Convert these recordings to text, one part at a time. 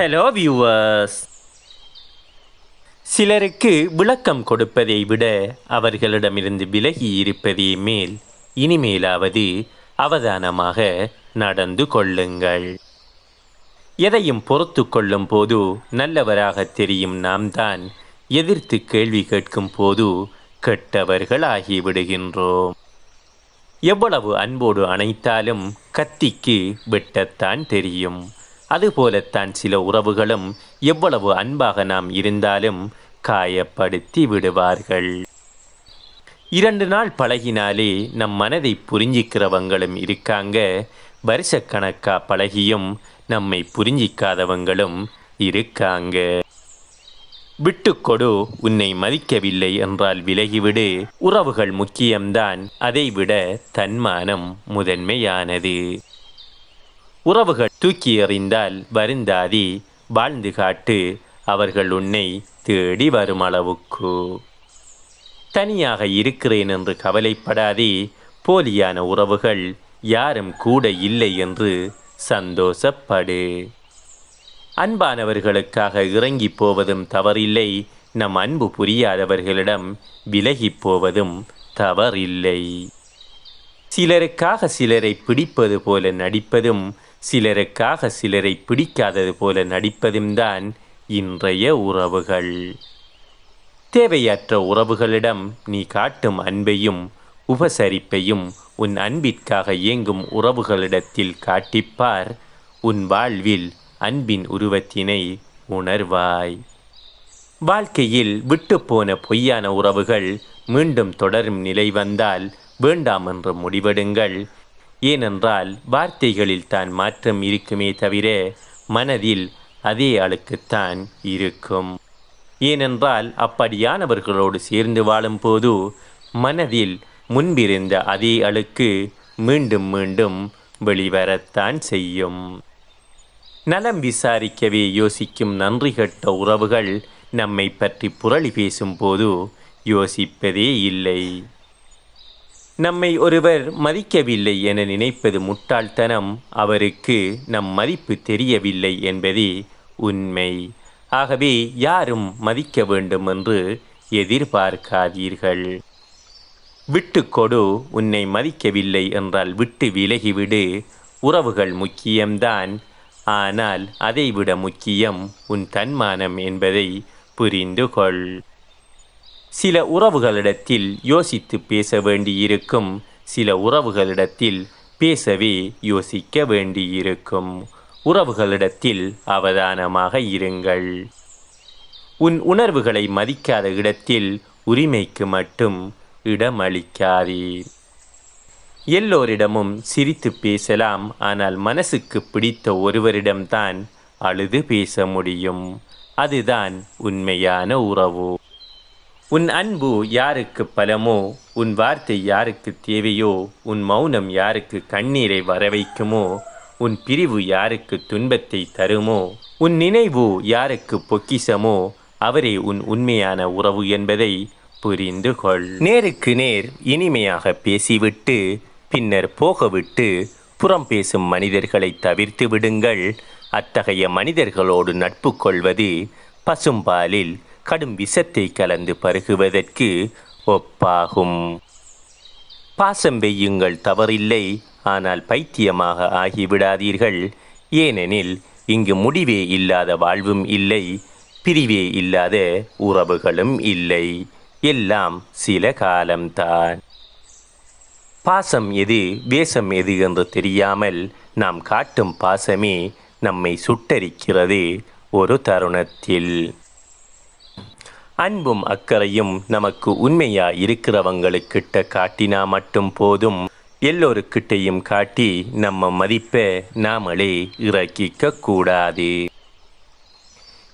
Hello viewers சிலருக்கு விளக்கம் கொடுப்பதை விட அவர்களிடமிருந்து விலகி இருப்பதே மேல். இனிமேலாவது அவதானமாக நடந்து கொள்ளுங்கள். எதையும் பொறுத்து கொள்ளும் போது நல்லவராக தெரியும் நாம் தான் எதிர்த்து கேள்வி கேட்கும் போது கெட்டவர்களாகி விடுகின்றோம். எவ்வளவு அன்போடு அணைத்தாலும் கத்திக்கு வெட்டத்தான் தெரியும். அதுபோலத்தான் சில உறவுகளும் எவ்வளவு அன்பாக நாம் இருந்தாலும் காயப்படுத்தி விடுவார்கள். இரண்டு நாள் பழகினாலே நம் மனதை புரிஞ்சிக்கிறவங்களும் இருக்காங்க. வருஷக்கணக்கா பழகியும் நம்மை புரிஞ்சிக்காதவங்களும் இருக்காங்க. விட்டுக்கொடு உன்னை மதிக்கவில்லை என்றால் விலகிவிடு. உறவுகள் முக்கியம்தான் அதைவிட தன்மானம் முதன்மையானது. உறவுகள் தூக்கி எறிந்தால் வருந்தாதி வாழ்ந்து காட்டு அவர்கள் உன்னை தேடி வரும் அளவுக்கு. தனியாக இருக்கிறேன் என்று கவலைப்படாதே போலியான உறவுகள் யாரும் கூட இல்லை என்று சந்தோஷப்படு. அன்பானவர்களுக்காக இறங்கி போவதும் தவறில்லை நம் அன்பு புரியாதவர்களிடம் விலகி போவதும் தவறில்லை. சிலருக்காக சிலரை பிடிப்பது போல நடிப்பதும் சிலருக்காக சிலரை பிடிக்காதது போல நடிப்பதும் தான் இன்றைய உறவுகள். தேவையற்ற உறவுகளிடம் நீ காட்டும் அன்பையும் உபசரிப்பையும் உன் அன்பிற்காக இயங்கும் உறவுகளிடத்தில் காட்டிப்பார். உன் வாழ்வில் அன்பின் உருவத்தினை உணர்வாய். வாழ்க்கையில் விட்டுப்போன பொய்யான உறவுகள் மீண்டும் தொடரும் நிலை வந்தால் வேண்டாம் என்று முடிவெடுங்கள். ஏனென்றால் வார்த்தைகளில் தான் மாற்றம் இருக்குமே தவிர மனதில் அதே அழுக்குத்தான் இருக்கும். ஏனென்றால் அப்படியானவர்களோடு சேர்ந்து வாழும்போது மனதில் முன்பிருந்த அதே அழுக்கு மீண்டும் மீண்டும் வெளிவரத்தான் செய்யும். நலம் விசாரிக்கவே யோசிக்கும் நன்றி கெட்ட உறவுகள் நம்மை பற்றி புரளி பேசும்போது யோசிப்பதே இல்லை. நம்மை ஒருவர் மதிக்கவில்லை என நினைப்பது முட்டாள்தனம். அவருக்கு நம் மதிப்பு தெரியவில்லை என்பதே உண்மை. ஆகவே யாரும் மதிக்க வேண்டும் என்று எதிர்பார்க்காதீர்கள். விட்டு கொடு உன்னை மதிக்கவில்லை என்றால் விட்டு விலகிவிடு. உறவுகள் முக்கியம்தான். ஆனால் அதைவிட முக்கியம் உன் தன்மானம் என்பதை புரிந்து கொள் சில உறவுகளிடத்தில் யோசித்து பேச வேண்டியிருக்கும் சில உறவுகளிடத்தில் பேசவே யோசிக்க வேண்டியிருக்கும். உறவுகளிடத்தில் அவதானமாக இருங்கள். உன் உணர்வுகளை மதிக்காத இடத்தில் உரிமைக்கு மட்டும் இடமளிக்காதே. எல்லோரிடமும் சிரித்து பேசலாம் ஆனால் மனசுக்கு பிடித்த ஒருவரிடம்தான் அழுது பேச முடியும். அதுதான் உண்மையான உறவு. உன் அன்பு யாருக்கு பலமோ உன் வார்த்தை யாருக்கு தேவையோ உன் மௌனம் யாருக்கு கண்ணீரை வரவைக்குமோ உன் பிரிவு யாருக்கு துன்பத்தை தருமோ உன் நினைவு யாருக்கு பொக்கிசமோ அவரே உன் உண்மையான உறவு என்பதை புரிந்து கொள். நேருக்கு நேர் இனிமையாக பேசிவிட்டு பின்னர் போகவிட்டு புறம் பேசும் மனிதர்களை தவிர்த்து விடுங்கள். அத்தகைய மனிதர்களோடு நட்பு கொள்வது பசும்பாலில் கடும் விஷத்தை கலந்து பருகுவதற்கு ஒப்பாகும். பாசம் வெய்யுங்கள் தவறில்லை. ஆனால் பைத்தியமாக ஆகிவிடாதீர்கள். ஏனெனில் இங்கு முடிவே இல்லாத வாழ்வும் இல்லை பிரிவே இல்லாத உறவுகளும் இல்லை. எல்லாம் சில காலம்தான். பாசம் எது வேஷம் எது என்று தெரியாமல் நாம் காட்டும் பாசமே நம்மை சுட்டரிக்கிறது ஒரு தருணத்தில். அன்பும் அக்கறையும் நமக்கு உண்மையா இருக்கிறவங்களுக்கிட்ட காட்டினா மட்டும் போதும். எல்லோருக்கிட்டையும் காட்டி நம்ம மதிப்பை நாமளே இறக்கிக்க கூடாது.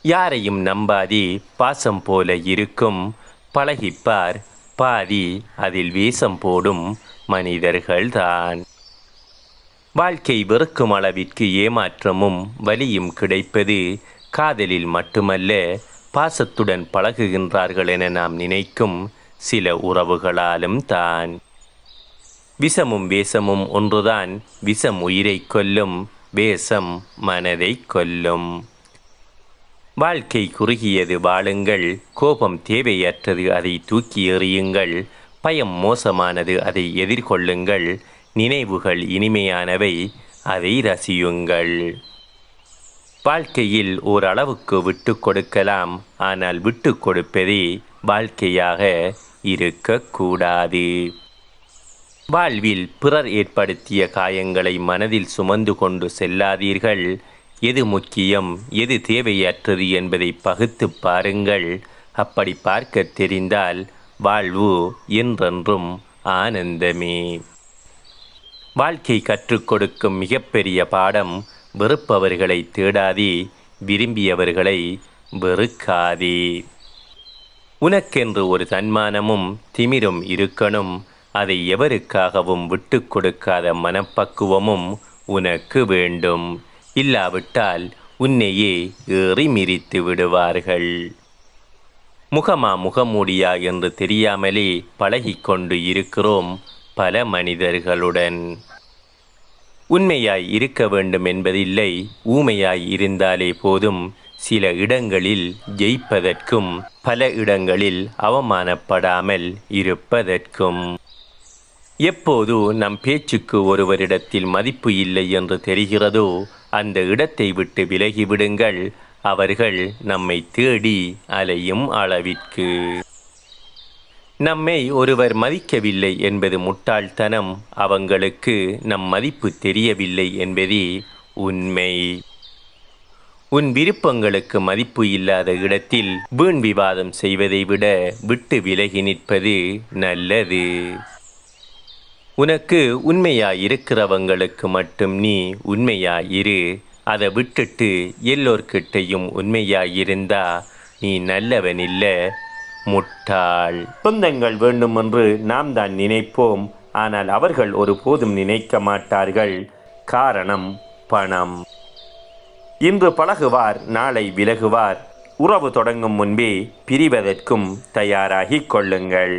யாரையும் நம்பாதே பாசம் போல இருக்கும். பழகிப்பார் பாதி அதில் வீசம் போடும் மனிதர்கள்தான். வாழ்க்கை வெறுக்கும் அளவிற்கு ஏமாற்றமும் வலியும் கிடைப்பது காதலில் மட்டுமல்ல பாசத்துடன் பழகுகின்றார்கள் என நாம் நினைக்கும் சில உறவுகளாலும் தான். விஷமும் வேஷமும் ஒன்றுதான் விஷம் உயிரை கொல்லும் வேஷம் மனதை கொல்லும். வாழ்க்கை குறுகியது வாழுங்கள் கோபம் தேவையற்றது அதை தூக்கி எறியுங்கள் பயம் மோசமானது அதை எதிர்கொள்ளுங்கள் நினைவுகள் இனிமையானவை அதை ரசியுங்கள். வாழ்க்கையில் ஓரளவுக்கு விட்டு கொடுக்கலாம். ஆனால் விட்டு கொடுப்பதே வாழ்க்கையாக இருக்கக்கூடாது. வாழ்வில் பிறர் ஏற்படுத்திய காயங்களை மனதில் சுமந்து கொண்டு செல்லாதீர்கள். எது முக்கியம் எது தேவையற்றது என்பதை பகுத்து பாருங்கள். அப்படி பார்க்க தெரிந்தால் வாழ்வு என்றென்றும் ஆனந்தமே. வாழ்க்கை கற்றுக் கொடுக்கும் மிகப்பெரிய பாடம் வெறுப்பவர்களை தேடாதே விரும்பியவர்களை வெறுக்காதே. உனக்கென்று ஒரு தன்மானமும் திமிரும் இருக்கணும் அதை எவருக்காகவும் விட்டு கொடுக்காத மனப்பக்குவமும் உனக்கு வேண்டும். இல்லாவிட்டால் உன்னையே ஏறி மிரித்து விடுவார்கள். முகமா முகமூடியா என்று தெரியாமலே பழகிக்கொண்டு இருக்கிறோம் பல மனிதர்களுடன். உண்மையாய் இருக்க வேண்டும் என்பதில்லை ஊமையாய் இருந்தாலே போதும். சில இடங்களில் ஜெயிப்பதற்கும் பல இடங்களில் அவமானப்படாமல் இருப்பதற்கும். எப்போது நம் பேச்சுக்கு ஒருவரிடத்தில் மதிப்பு இல்லை என்று தெரிகிறதோ அந்த இடத்தை விட்டு விலகிவிடுங்கள். அவர்கள் நம்மை தேடி அலையும் அளவிற்கு. நம்மை ஒருவர் மதிக்கவில்லை என்பது முட்டாள்தனம். அவங்களுக்கு நம் மதிப்பு தெரியவில்லை என்பதே உண்மை. உன் விருப்பங்களுக்கு மதிப்பு இல்லாத இடத்தில் வீண் விவாதம் செய்வதை விட விட்டு விலகி நிற்பது நல்லது. உனக்கு உண்மையாய் இருக்கிறவங்களுக்கு மட்டும் நீ உண்மையாய் இரு அதை விட்டுட்டு எல்லோர்கிட்டையும் உண்மையாய் இருந்தா நீ நல்லவன் இல்லை. முட்டாள். சொந்தங்கள் வேண்டும் என்று நாம் தான் நினைப்போம். ஆனால் அவர்கள் ஒருபோதும் நினைக்க மாட்டார்கள். காரணம் பணம். இன்று பழகுவார் நாளை விலகுவார். உறவு தொடங்கும் முன்பே பிரிவதற்கும் தயாராகிக் கொள்ளுங்கள்.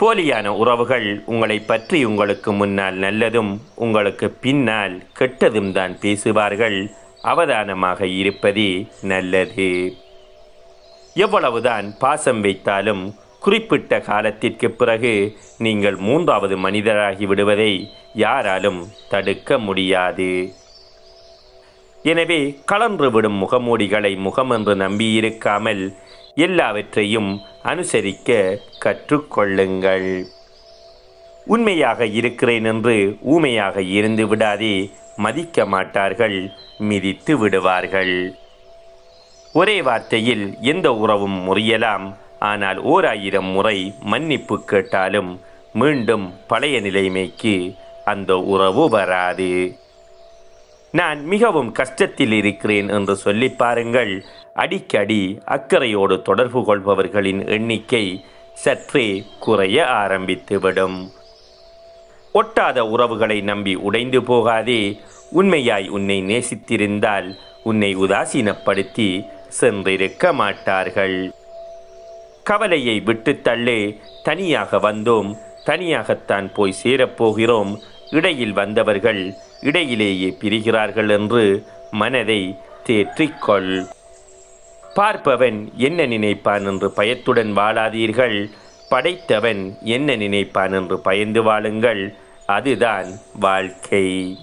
போலியான உறவுகள் உங்களை பற்றி உங்களுக்கு முன்னால் நல்லதும் உங்களுக்கு பின்னால் கெட்டதும் தான் பேசுவார்கள். அவதானமாக இருப்பதே நல்லது. எவ்வளவுதான் பாசம் வைத்தாலும் குறிப்பிட்ட காலத்திற்கு பிறகு நீங்கள் மூன்றாவது மனிதராகி விடுவதை யாராலும் தடுக்க முடியாது. எனவே கலன்று விடும் முகமூடிகளை முகமென்று நம்பியிருக்காமல் எல்லாவற்றையும் அனுசரிக்க கற்றுக்கொள்ளுங்கள். உண்மையாக இருக்கிறேன் என்று ஊமையாக இருந்து விடாதே மதிக்க மாட்டார்கள் மிதித்து விடுவார்கள். ஒரே வார்த்தையில் எந்த உறவும் முறியலாம்? ஆனால் ஓர் ஆயிரம் முறை மன்னிப்பு கேட்டாலும் மீண்டும் பழைய நிலைமைக்கு அந்த உறவு வராது. நான் மிகவும் கஷ்டத்தில் இருக்கிறேன் என்று சொல்லி பாருங்கள். அடிக்கடி அக்கறையோடு தொடர்பு கொள்பவர்களின் எண்ணிக்கை சற்றே குறைய ஆரம்பித்துவிடும். ஒட்டாத உறவுகளை நம்பி உடைந்து போகாதே. உண்மையாய் உன்னை நேசித்திருந்தால் உன்னை உதாசீனப்படுத்தி சென்றிருக்க மாட்டார்கள் கவலையை விட்டு தள்ளே தனியாக வந்தோம். தனியாகத்தான் போய் சேரப்போகிறோம். இடையில் வந்தவர்கள் இடையிலேயே பிரிகிறார்கள் என்று மனதை தேற்றிக்கொள். பார்ப்பவன் என்ன நினைப்பான் என்று பயத்துடன் வாழாதீர்கள். படைத்தவன் என்ன நினைப்பான் என்று பயந்து வாழுங்கள். அதுதான் வாழ்க்கை.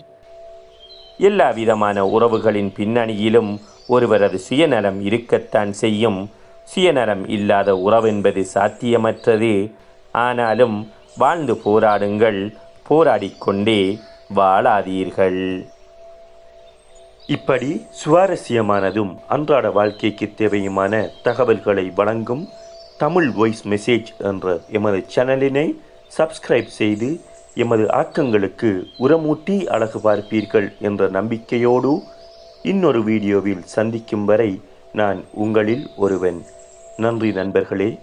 எல்லா விதமான உறவுகளின் பின்னணியிலும் ஒருவரது சுயநலம் இருக்கத்தான் செய்யும். சுயநலம் இல்லாத உறவென்பது சாத்தியமற்றது. ஆனாலும் வாழ்ந்து போராடுங்கள் போராடிக்கொண்டே வாழாதீர்கள். இப்படி சுவாரஸ்யமானதும் அன்றாட வாழ்க்கைக்கு தேவையுமான தகவல்களை வழங்கும் தமிழ் வாய்ஸ் மெசேஜ் என்ற எமது சேனலினை சப்ஸ்கிரைப் செய்து எமது ஆக்கங்களுக்கு உரமூட்டி அழகு பார்ப்பீர்கள் என்ற நம்பிக்கையோடு இன்னொரு வீடியோவில் சந்திக்கும் வரை நான் உங்களில் ஒருவன். நன்றி நண்பர்களே.